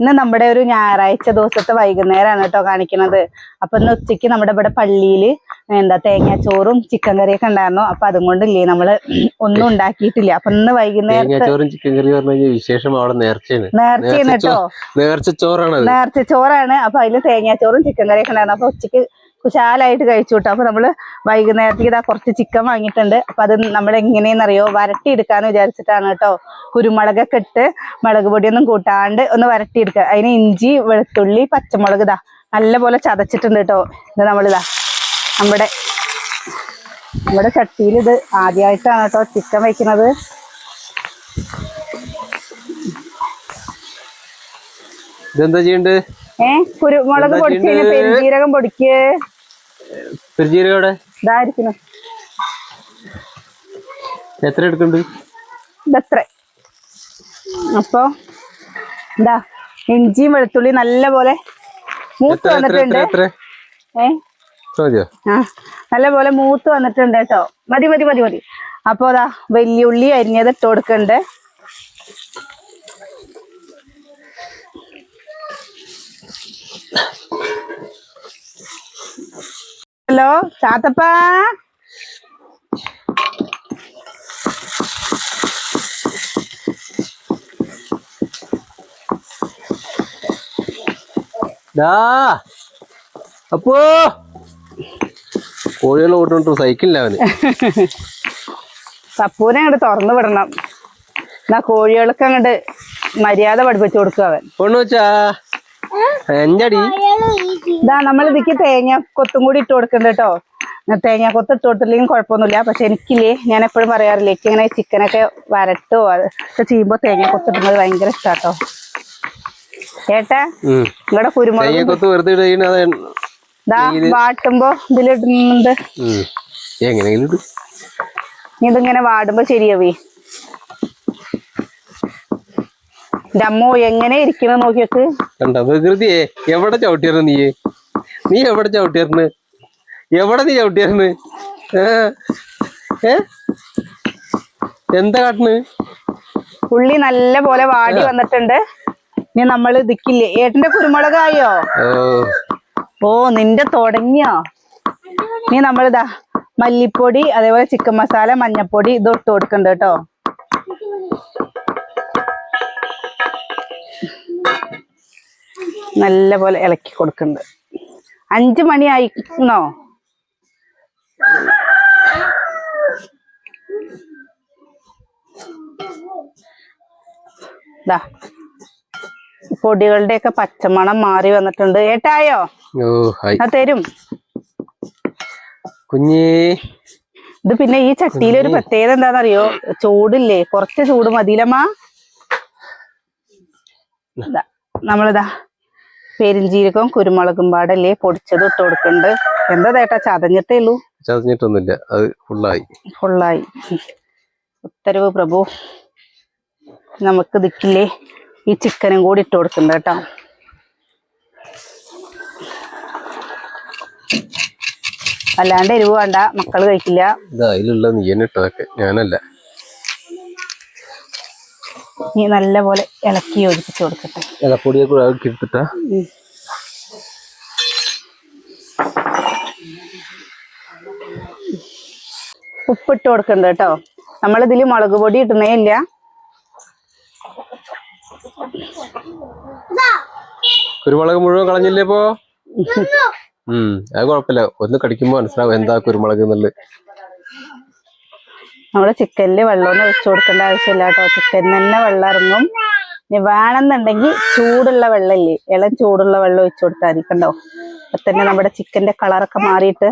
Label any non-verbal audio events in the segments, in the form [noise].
ഇന്ന് നമ്മുടെ ഒരു ഞായറാഴ്ച ദിവസത്തെ വൈകുന്നേരമാണ് കേട്ടോ കാണിക്കുന്നത് അപ്പൊ ഇന്ന് ഉച്ചയ്ക്ക് നമ്മുടെ ഇവിടെ പള്ളിയിൽ എന്താ തേങ്ങാച്ചോറും ചിക്കൻ കറിയൊക്കെ ഉണ്ടായിരുന്നു. അപ്പൊ അതും കൊണ്ടില്ലേ നമ്മൾ ഒന്നും ഉണ്ടാക്കിയിട്ടില്ല. അപ്പൊ ഇന്ന് വൈകുന്നേരം ചിക്കൻ കറി പറഞ്ഞു വിശേഷം അവിടെ നേർച്ചയാണ്. കേട്ടോ. അപ്പൊ അതിൽ തേങ്ങാച്ചോറും ചിക്കൻ കറിയൊക്കെ ഉണ്ടായിരുന്നു. അപ്പൊ ഉച്ചയ്ക്ക് കുശാലായിട്ട് കഴിച്ചു കേട്ടോ അപ്പൊ നമ്മൾ വൈകുന്നേരത്തേക്ക് ഇതാ കുറച്ച് ചിക്കൻ വാങ്ങിയിട്ടുണ്ട്. അപ്പൊ അത് നമ്മൾ എങ്ങനെയെന്നറിയോ വരട്ടിയെടുക്കാന്ന് വിചാരിച്ചിട്ടാണ് കേട്ടോ കുരുമുളകൊക്കെ ഇട്ട് മുളക് പൊടിയൊന്നും കൂട്ടാണ്ട് ഒന്ന് വരട്ടിയെടുക്കുക. അതിന് ഇഞ്ചി വെളുത്തുള്ളി പച്ചമുളക് ഇതാ നല്ലപോലെ ചതച്ചിട്ടുണ്ട് കേട്ടോ ഇത് നമ്മളിതാ നമ്മുടെ നമ്മുടെ ചട്ടിയിൽ ഇത് ആദ്യമായിട്ടാണ് കേട്ടോ ചിക്കൻ വെക്കുന്നത്. ഇതെന്താ ചെയ്യണ്ടേ? ഏ? കുരുമുളക് എന്താ പൊടിച്ച് കഴിഞ്ഞാൽ ചെയ്യണ്ടേ? പെരുംജീരകം പൊടിക്ക്. പെരുജീരകയുടെ എത്ര എടുക്കുന്നുണ്ട്? ഇതത്ര. അപ്പൊ എന്താ ഇഞ്ചിയും വെളുത്തുള്ളി നല്ല പോലെ മൂത്ത് വന്നിട്ടുണ്ട്. ഏ? ആ നല്ല പോലെ മൂത്ത് വന്നിട്ടുണ്ട് കേട്ടോ. മതി മതി മതി മതി. അപ്പൊ അതാ വലിയ ഉള്ളി അരിഞ്ഞത് ഇട്ട് കൊടുക്കണ്ട് ഹലോ ചാത്തപ്പ. ഡാ അപ്പോ. കോഴികളെ ഓട്ടുണ്ടോ സൈക്കിളില്ല അവന്. പപ്പൂനെ അങ്ങോട്ട് തുറന്നു വിടണം. എന്നാ കോഴികൾക്ക് അങ്ങോട്ട് മര്യാദ പഠിപ്പിച്ചു കൊടുക്കുക അവൻ. കൊണ്ടു എന്റെ ഇതാ നമ്മൾ ഇതിക്ക് തേങ്ങ കൊത്തും കൂടി ഇട്ട് കൊടുക്കണ്ട കേട്ടോ. തേങ്ങ കൊത്ത് ഇട്ട് കൊടുത്തില്ലെങ്കിൽ കുഴപ്പമൊന്നുമില്ല. പക്ഷെ എനിക്കില്ലേ ഞാൻ എപ്പോഴും പറയാറില്ല എനിക്ക് ഇങ്ങനെ ചിക്കനൊക്കെ വരട്ടോ അതൊക്കെ ചെയ്യുമ്പോൾ തേങ്ങ കൊത്തിടുന്നത് ഭയങ്കര ഇഷ്ടാട്ടോ. ഏട്ടാ ഇവിടെ നിങ്ങളുടെ കുരുമുളക് ഇതാ വാട്ടുമ്പോ ഇതിലിടുന്നുണ്ട്. എങ്ങനെയെങ്കിലും ഇതിങ്ങനെ വാടുമ്പോ ശരിയാവേ. അമ്മോ എങ്ങനെ ഇരിക്കണ നോക്കിയൊക്കെ കണ്ടോ വികൃതിയെ എവിടെ ചവിട്ടിയായിരുന്നു നീ നീ എവിടെ ചവിട്ടിയായിരുന്നു എവിടെ നീ ചവിട്ടിയായിരുന്നു ഏ? എന്താ കാട്ടണ്? ഉള്ളി നല്ല പോലെ വാടി വന്നിട്ടുണ്ട്. ഇനി നമ്മൾ ഇതിക്കില്ലേ? ഏട്ടന്റെ കുരുമുളകായോ? ഓ. ഓ നിന്റെ തുടങ്ങിയോ? നീ നമ്മളിതാ മല്ലിപ്പൊടി അതേപോലെ ചിക്കൻ മസാല മഞ്ഞപ്പൊടി ഇത് ഇട്ട് കൊടുക്കണ്ട കേട്ടോ. നല്ല പോലെ ഇളക്കി കൊടുക്കുന്നുണ്ട് അഞ്ചു മണി ആയിന്നോ ദാ പൊടികളുടെയൊക്കെ പച്ചമണം മാറി വന്നിട്ടുണ്ട്. ഏട്ടായോ? തരും. കുഞ്ഞേ. ഇത് പിന്നെ ഈ ചട്ടിയിൽ ഒരു പ്രത്യേകത എന്താണെന്നറിയോ? ചൂടില്ലേ കുറച്ച് ചൂട് മതിയിലമ്മ നമ്മളിതാ പെരിഞ്ചീരകവും കുരുമുളകും പാടല്ലേ പൊടിച്ചത് ഇട്ട് കൊടുക്കുന്നുണ്ട് എന്താ ചേട്ടാ ചതഞ്ഞിട്ടേ ഉള്ളൂ? ചതഞ്ഞിട്ടൊന്നുമില്ല അത് ഫുള്ളായി. ഫുള്ളായി. ഉത്തരവ് പ്രഭു. നമുക്ക് ദിക്കില്ലേ ഈ ചിക്കനും കൂടി ഇട്ട് കൊടുക്കുന്നുണ്ട് കേട്ടോ. അല്ലാണ്ട് എരിവ് വേണ്ട മക്കൾ കഴിക്കില്ല. ഇത് അതിലുള്ള നീ തന്നെ ഇട്ടതൊക്കെ. ഞാനല്ല. നീ നല്ലപോലെ ഇളക്കി യോജിപ്പിച്ച് കൊടുക്കട്ടെ. ഇലപ്പൊടിയെ കൂടെ ഇളക്കി എടുത്തിട്ടാ. ഉപ്പിട്ട് കൊടുക്കണ്ട കേട്ടോ. നമ്മളിതിൽ മുളക് പൊടി ഇടുന്നേ ഇല്ല. കുരുമുളക് മുഴുവൻ കളഞ്ഞില്ലേ ഇപ്പോ? ഉം അത് കുഴപ്പമില്ല. ഒന്ന് കടിക്കുമ്പോ മനസ്സിലാവും എന്താ കുരുമുളക് എന്നുള്ളത്. നമ്മുടെ ചിക്കനിൽ വെള്ളമൊന്നും ഒഴിച്ചു കൊടുക്കേണ്ട ആവശ്യമില്ല കേട്ടോ. ചിക്കനിൽ തന്നെ വെള്ളം ഇറങ്ങും. ഇനി വേണമെന്നുണ്ടെങ്കിൽ ചൂടുള്ള വെള്ളമില്ലേ? ഇളം ചൂടുള്ള വെള്ളം ഒഴിച്ചു കൊടുത്താൽ മതി കണ്ടോ? അപ്പൊ തന്നെ നമ്മുടെ ചിക്കന്റെ കളറൊക്കെ മാറിയിട്ട്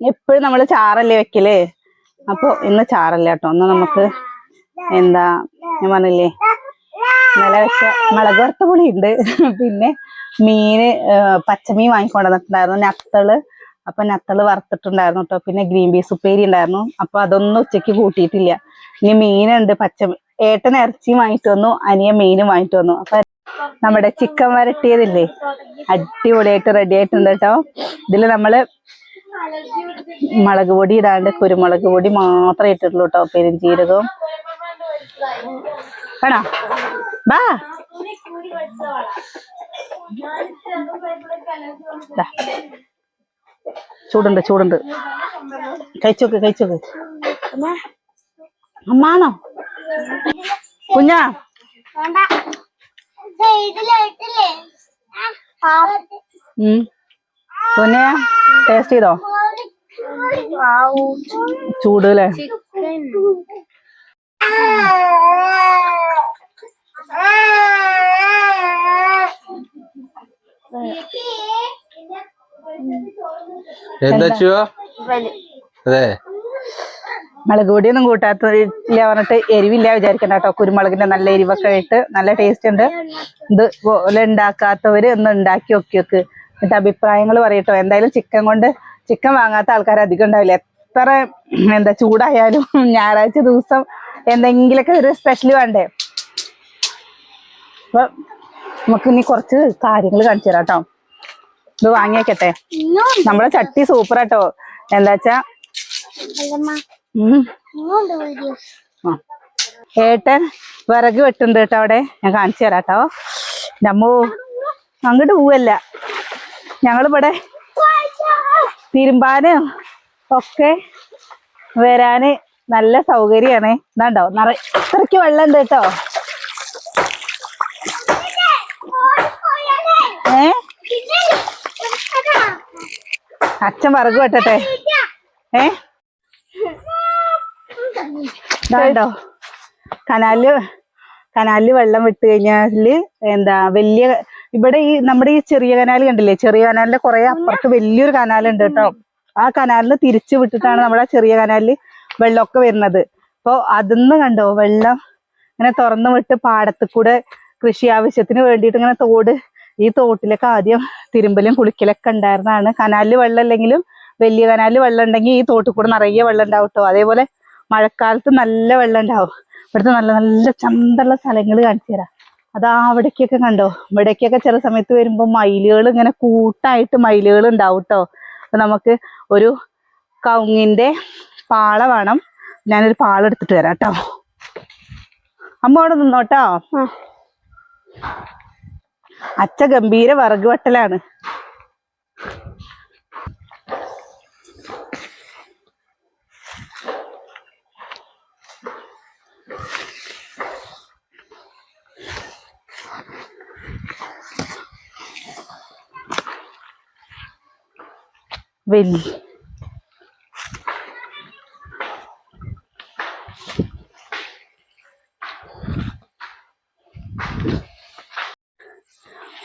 എപ്പോഴും നമ്മൾ ചാറല്ലേ വെക്കൽ? അപ്പോൾ ഇന്ന് ചാറല്ല കേട്ടോ. ഒന്ന് നമുക്ക് എന്താ ഞാൻ പറഞ്ഞില്ലേ? ഇന്നലെ വെച്ച മുളക് വറുത്ത പുളി ഉണ്ട് പിന്നെ മീന് പച്ചമീൻ വാങ്ങിക്കൊണ്ടുവന്നിട്ടുണ്ടായിരുന്നു. നത്തൾ അപ്പൊ നത്തൾ വറുത്തിട്ടുണ്ടായിരുന്നു കേട്ടോ പിന്നെ ഗ്രീൻ പീസ് ഉപ്പേരി ഉണ്ടായിരുന്നു. അപ്പൊ അതൊന്നും ഉച്ചയ്ക്ക് കൂട്ടിയിട്ടില്ല. ഇനി മീനുണ്ട്. പച്ച ഏട്ടൻ ഇറച്ചി വാങ്ങിട്ട് വന്നു. അനിയ മീനും വാങ്ങിട്ട് വന്നു. അപ്പൊ നമ്മുടെ ചിക്കൻ വരട്ടിയതില്ലേ? അടിപൊളിയായിട്ട് റെഡി ആയിട്ടുണ്ട് കേട്ടോ ഇതിൽ നമ്മൾ മുളക് പൊടി ഇടാണ്ട് കുരുമുളക് പൊടി മാത്രമേ ഇട്ടിട്ടുള്ളൂ കേട്ടോ പെരുംജീരകവും വേണോ? ബാ. ദാ. ചൂടുണ്ട് ചൂടുണ്ട്. കഴിച്ചോക്ക് കഴിച്ചോക്ക്. അമ്മാണോ? കുഞ്ഞാ? കുഞ്ഞാ ടേസ്റ്റ് ചെയ്തോ? ചൂട് അല്ലേ? എന്താ അതെ. മുളക് പൊടിയൊന്നും കൂട്ടാത്തില്ല പറഞ്ഞിട്ട് എരിവില്ല വിചാരിക്കണ്ട കേട്ടോ. കുരുമുളകിന്റെ നല്ല എരിവൊക്കെ ഇട്ട് നല്ല ടേസ്റ്റ് ഉണ്ട്. ഇത് പോലെ ഉണ്ടാക്കാത്തവര് ഒന്ന് ഉണ്ടാക്കി നോക്കി വെക്ക് എന്നിട്ട് അഭിപ്രായങ്ങൾ പറയട്ടോ. എന്തായാലും ചിക്കൻ കൊണ്ട് ചിക്കൻ വാങ്ങാത്ത ആൾക്കാർ അധികം ഉണ്ടാവില്ല. എത്ര എന്താ ചൂടായാലും [laughs] ഞായറാഴ്ച ദിവസം എന്തെങ്കിലുമൊക്കെ ഒരു സ്പെഷ്യൽ വേണ്ടേ? അപ്പൊ നമുക്ക് ഇനി കുറച്ച് കാര്യങ്ങൾ കാണിച്ചു തരാം കേട്ടോ. ഇത് വാങ്ങിയേക്കട്ടെ. നമ്മളെ ചട്ടി സൂപ്പർ ആട്ടോ എന്താച്ചാ. ഏട്ടൻ വിറക് വെട്ടുണ്ട് കേട്ടോ അവിടെ. ഞാൻ കാണിച്ചു തരാം കേട്ടോ നമ്മോ അങ്ങോട്ട് പോവല്ല. ഞങ്ങളിവിടെ തിരുമ്പാനും ഒക്കെ വരാന് നല്ല സൗകര്യമാണ് ഇതാണ്ടോ? നിറ ഇത്രയ്ക്ക് വെള്ളം ഉണ്ട് കേട്ടോ ഏ? അച്ഛൻ വിറക് വെട്ടട്ടെ. ഏ? ഇതാണ്ടോ? കനാലിൽ കനാലിൽ വെള്ളം വിട്ട് കഴിഞ്ഞാൽ എന്താ വലിയ ഇവിടെ ഈ നമ്മുടെ ഈ ചെറിയ കനാൽ കണ്ടില്ലേ? ചെറിയ കനാലിന്റെ കുറെ അപ്പുറത്ത് വലിയൊരു കനാലുണ്ട് കേട്ടോ. ആ കനാലിന് തിരിച്ചു വിട്ടിട്ടാണ് നമ്മുടെ ചെറിയ കനാലിൽ വെള്ളമൊക്കെ വരുന്നത്. അപ്പൊ അതിന്ന് കണ്ടോ വെള്ളം ഇങ്ങനെ തുറന്നു വിട്ട് പാടത്ത് കൂടെ കൃഷി ആവശ്യത്തിന് വേണ്ടിയിട്ട് ഇങ്ങനെ തോട് ഈ തോട്ടിലൊക്കെ ആദ്യം തിരുമ്പലും കുളിക്കലൊക്കെ ഉണ്ടായിരുന്നതാണ്. കനാലിൽ വെള്ളം ഇല്ലെങ്കിലും വലിയ കനാലിൽ വെള്ളം ഉണ്ടെങ്കിൽ ഈ തോട്ടിൽ കൂടെ നിറയെ വെള്ളം ഉണ്ടാവും കേട്ടോ അതേപോലെ മഴക്കാലത്ത് നല്ല വെള്ളം ഉണ്ടാവും. ഇവിടുത്തെ നല്ല നല്ല ചന്തള്ള സ്ഥലങ്ങൾ കാണിച്ചു തരാം. അതാ അവിടേക്കൊക്കെ കണ്ടോ? ഇവിടേക്കൊക്കെ ചില സമയത്ത് വരുമ്പോൾ മയിലുകൾ ഇങ്ങനെ കൂട്ടായിട്ട് മയിലുകൾ ഉണ്ടാവും കേട്ടോ അപ്പൊ നമുക്ക് ഒരു കൗങ്ങിന്റെ പാള വേണം. ഞാനൊരു പാള എടുത്തിട്ട് വരാം കേട്ടോ അമ്മ അവിടെ നിന്നോട്ടോ അച്ഛ ഗംഭീര വിറക് വെട്ടലാണ് വലിയ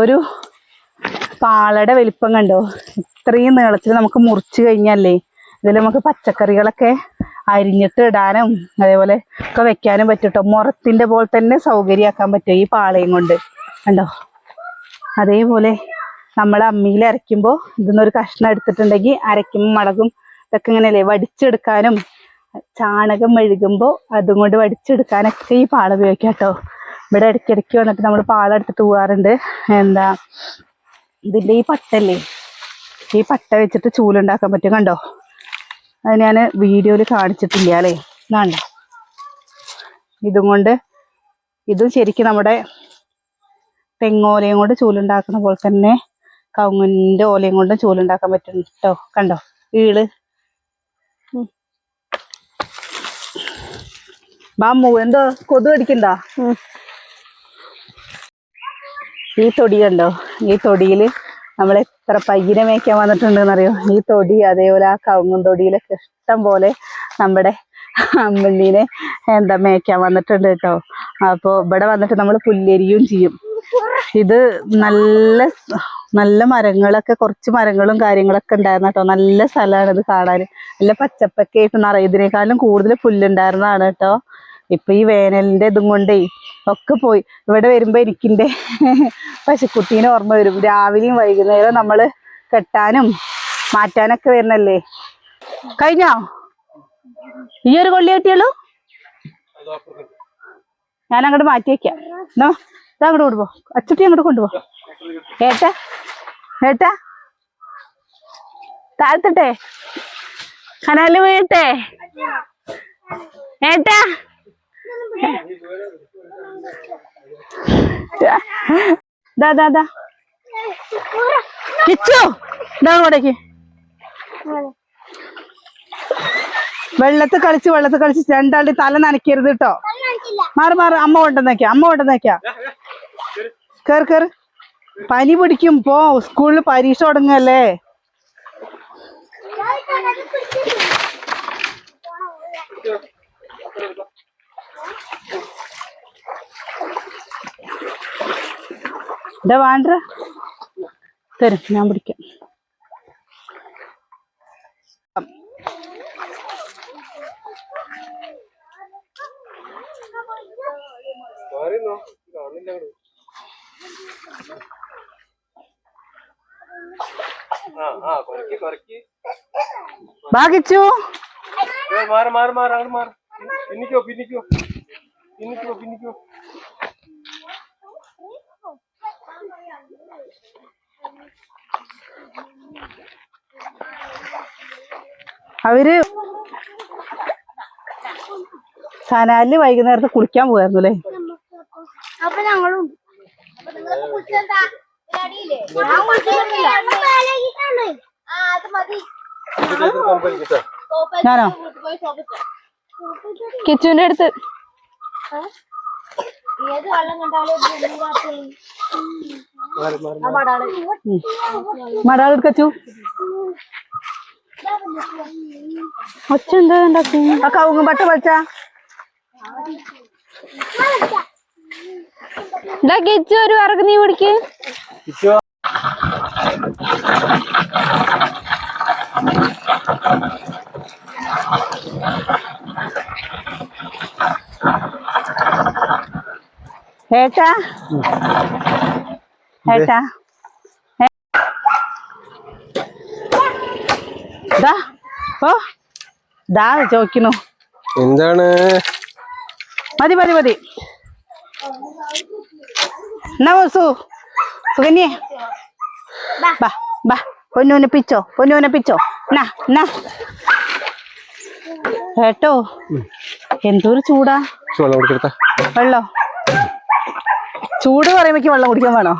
ഒരു പാളയുടെ വലിപ്പം കണ്ടോ? ഇത്രയും നീളത്തിൽ നമുക്ക് മുറിച്ച് കഴിഞ്ഞല്ലേ? ഇതിൽ നമുക്ക് പച്ചക്കറികളൊക്കെ അരിഞ്ഞിട്ട് ഇടാനും അതേപോലെ ഒക്കെ വെക്കാനും പറ്റും കേട്ടോ മുറത്തിന്റെ പോലെ തന്നെ സൗകര്യമാക്കാൻ പറ്റും ഈ പാളയും കൊണ്ട്. കണ്ടോ? അതേപോലെ നമ്മൾ അമ്മിയിൽ അരയ്ക്കുമ്പോൾ ഇതിന്നൊരു കഷ്ണം എടുത്തിട്ടുണ്ടെങ്കിൽ അരയ്ക്കുമ്പോൾ മുളകും ഇതൊക്കെ ഇങ്ങനെയല്ലേ? വടിച്ചെടുക്കാനും ചാണകം മെഴുകുമ്പോൾ അതും കൊണ്ട് വടിച്ചെടുക്കാനൊക്കെ ഈ പാള ഉപയോഗിക്കാം കേട്ടോ. ഇവിടെ ഇടയ്ക്കിടയ്ക്ക് വന്നിട്ട് നമ്മൾ പാലെടുത്തിട്ട് പോകാറുണ്ട് എന്താ ഇതിന്റെ ഈ പട്ടല്ലേ ഈ പട്ട വെച്ചിട്ട് ചൂലുണ്ടാക്കാൻ പറ്റും കണ്ടോ? അത് ഞാൻ വീഡിയോയിൽ കാണിച്ചിട്ടില്ല അല്ലേ? കണ്ടോ ഇതും കൊണ്ട് ഇതും ശരിക്കും നമ്മുടെ തെങ്ങോലയും കൊണ്ട് ചൂലുണ്ടാക്കുന്ന പോലെ തന്നെ കവുങ്ങിന്റെ ഓലയും കൊണ്ടും ചൂലുണ്ടാക്കാൻ പറ്റും കേട്ടോ കണ്ടോ? ഈൾ. ബാമു എന്തോ കൊതു കടിക്കണ്ട? ഈ തൊടി കണ്ടോ? ഈ തൊടിയിൽ നമ്മൾ എത്ര പയ്യനെ മേയ്ക്കാൻ വന്നിട്ടുണ്ടെന്നറിയോ? ഈ തൊടി അതേപോലെ ആ കവുങ്ങും തൊടിയിലൊക്കെ ഇഷ്ടം പോലെ നമ്മുടെ അമ്മണ്ണീനെ എന്താ മേയ്ക്കാൻ വന്നിട്ടുണ്ട് കേട്ടോ. അപ്പോൾ ഇവിടെ വന്നിട്ട് നമ്മൾ പുല്ലരിയും ചെയ്യും. ഇത് നല്ല നല്ല മരങ്ങളൊക്കെ കുറച്ച് മരങ്ങളും കാര്യങ്ങളൊക്കെ ഉണ്ടായിരുന്നു കേട്ടോ. നല്ല സ്ഥലമാണ് ഇത് കാണാൻ. നല്ല പച്ചപ്പൊക്കെ ആയിട്ട് നിറയെ. ഇതിനേക്കാളും കൂടുതൽ പുല്ലുണ്ടായിരുന്നതാണ് കേട്ടോ. ഇപ്പൊ ഈ വേനലിന്റെ ഇതും കൊണ്ടേ ഒക്കെ പോയി. ഇവിടെ വരുമ്പോ എനിക്കിന്റെ പശുക്കുട്ടീനെ ഓർമ്മ വരും. രാവിലെയും വൈകുന്നേരം നമ്മൾ കെട്ടാനും മാറ്റാനൊക്കെ വരുന്നല്ലേ? കഴിഞ്ഞോ? ഈ ഒരു കൊള്ളി കിട്ടിയുള്ളൂ? ഞാൻ അങ്ങോട്ട് മാറ്റി വെക്കാം എന്നോ ഇതാ അങ്ങോട്ട് കൊണ്ടുപോ. അച്ചുട്ടി അങ്ങോട്ട് കൊണ്ടുപോ. ഏട്ടാ? ഏട്ടാ? താഴ്ത്തട്ടെ. കനാല് വീട്ടെ ഏട്ടാ? ദാ കിച്ചു. ദാ ഇങ്ങോട്ടേക്ക് വെള്ളത്തിൽ കളിച്ച് വെള്ളത്ത് കളിച്ച് രണ്ടാളുടെ തല നനയ്ക്കരുത് കേട്ടോ. മാറി മാറി. അമ്മ കൊണ്ടുവന്നേക്ക അമ്മ കൊണ്ടുവന്നേക്ക കേറ് കേറ്. പനി പിടിക്കും പോ. സ്കൂളിൽ പരീക്ഷ തുടങ്ങല്ലേ? ഇതാ വേണ്ട തരും ഞാൻ പിടിക്കാം. പിന്നിക്കോ പിന്നിക്കോ. പിന്നിക്കോ പിന്നിക്കോ. അവർ കനാലിൽ വൈകുന്നേരത്ത് കുളിക്കാൻ പോയായിരുന്നു അല്ലേ ഞാനോ? കിച്ചുവിന്റെ അടുത്ത്. ഏത് വെള്ളം കണ്ടാലും മടാളെടുക്കച്ചു ഒച്ച എന്താ ഉണ്ടാക്കി ആ കവുങ്ങും പട്ട പച്ച കിച്ചു ഒരു വിറക് നീ പിടിക്ക് ഏട്ടാ? ഏട്ടാ? ദാ. ഓ. ദാ ചോദിക്കുന്നു. എന്താണ്? മതി മതി മതി. എന്നാ സുകന്യേ ബാ. ബാ പൊന്നൂനെ പിച്ചോ പൊന്നൂനെ പിച്ചോ നാ നാ കേട്ടോ? എന്തൊരു ചൂടാ. വെള്ളോ ചൂട് പറയുമ്പോ വെള്ളം കുടിക്കാൻ വേണോ?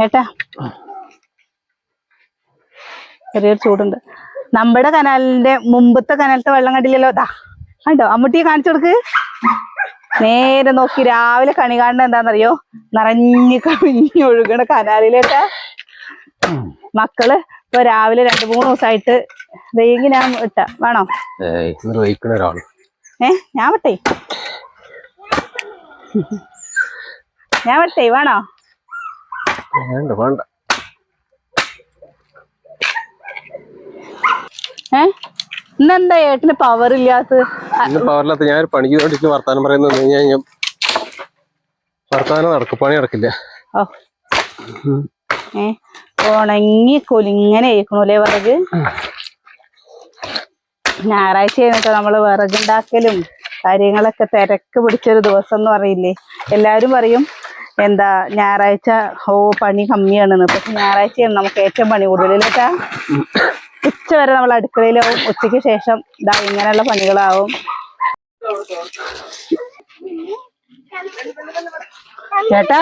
ഏട്ടാ? ചെറിയൊരു ചൂടുണ്ട്. നമ്മുടെ കനാലിന്റെ മുമ്പത്തെ കനാലത്തെ വെള്ളം കണ്ടില്ലല്ലോ. ദാ കണ്ടോ? അമ്മൂട്ടിയെ കാണിച്ചു കൊടുക്ക്. നേരെ നോക്കി രാവിലെ കണി കാണുന്ന എന്താണെന്നറിയോ? നിറഞ്ഞു കവിഞ്ഞ് ഒഴുകണ കനാലിലേട്ടാ മക്കൾ ഇപ്പൊ രാവിലെ രണ്ടു മൂന്ന് ദിവസമായിട്ട് വേഗി ഞാൻ ഇട്ട. വേണോ? ഏ ഞാൻ വിട്ടേ. ഞാൻ വിട്ടേ വേണോ? വേണ്ട വേണ്ട. ഏ? ഇന്നെന്താ ഏട്ടന് പവർ ഇല്ലാത്ത ഇന്ന് പവറില്ലാത്ത ഞാൻ പണിക്ക് വേണ്ടി വർത്താനം പറയുന്നത് ഞാൻ ഞാൻ വർത്താനം നടക്കും പണി നടക്കില്ല. ഓ. ഏ ഉണങ്ങി കൊലിങ്ങനെ ഏക്കണല്ലേ വിറക്? ഞായറാഴ്ച കഴിഞ്ഞിട്ട് നമ്മൾ വിറകുണ്ടാക്കലും കാര്യങ്ങളൊക്കെ തിരക്ക് പിടിച്ചൊരു ദിവസം എന്ന് പറയില്ലേ? എല്ലാരും പറയും എന്താ ഞായറാഴ്ച ഓ പണി കമ്മിയാണെന്ന്. പക്ഷെ ഞായറാഴ്ചയാണ് നമുക്ക് ഏറ്റവും പണി കൂടുതലേട്ടാ ഉച്ച വരെ നമ്മൾ അടുക്കളയിലാവും ഉച്ചയ്ക്ക് ശേഷം ഇതാ ഇങ്ങനെയുള്ള പണികളാവും. ചേട്ടാ?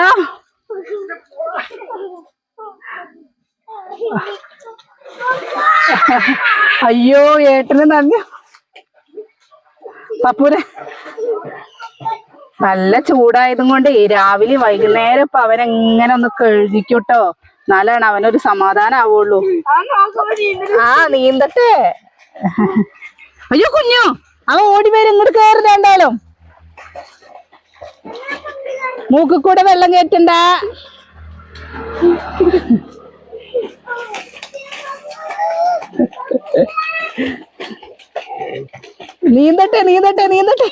അയ്യോ ഏട്ടന് നന്ദി. പപ്പൂരെ നല്ല ചൂടായതും കൊണ്ട് രാവിലെ വൈകുന്നേരം ഇപ്പൊ അവനെങ്ങനെ ഒന്ന് കഴുകിക്കൂട്ടോ? എന്നാലാണ് അവനൊരു സമാധാനം ആവുള്ളൂ ആ നീന്തട്ടെ. അയ്യോ കുഞ്ഞു. അവൻ ഓടി വരും ഇങ്ങോട്ട് കയറി മൂക്കിൽ കൂടെ വെള്ളം കയറ്റണ്ട നീന്തട്ടെ നീന്തട്ടെ നീന്തട്ടെ.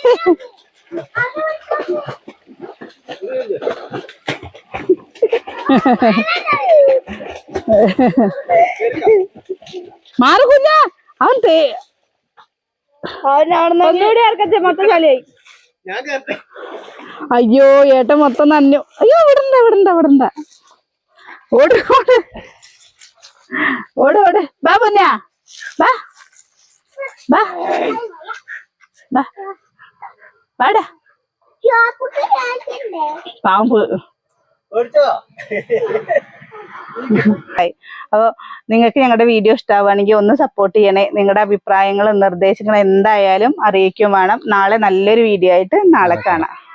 മാറു അവൻ തേ ഒന്നുകൂടി മൊത്തം അയ്യോ ഏട്ട മൊത്തം നനഞ്ഞു. അയ്യോ ഇവിടണ്ട ഇവിടണ്ട ഇവിടണ്ട ഓട് ഓട്. ഓട് ഓട്. ബാ പൊന്നാ. ബാ. ബാ. ബാ. വാടാ പാമ്പ്. ഹായ്. അപ്പൊ നിങ്ങൾക്ക് ഞങ്ങളുടെ വീഡിയോ ഇഷ്ടമാവുകയാണെങ്കിൽ ഒന്ന് സപ്പോർട്ട് ചെയ്യണേ. നിങ്ങളുടെ അഭിപ്രായങ്ങളും നിർദ്ദേശങ്ങളും എന്തായാലും അറിയിക്കും വേണം. നാളെ നല്ലൊരു വീഡിയോ ആയിട്ട് നാളെ കാണാം.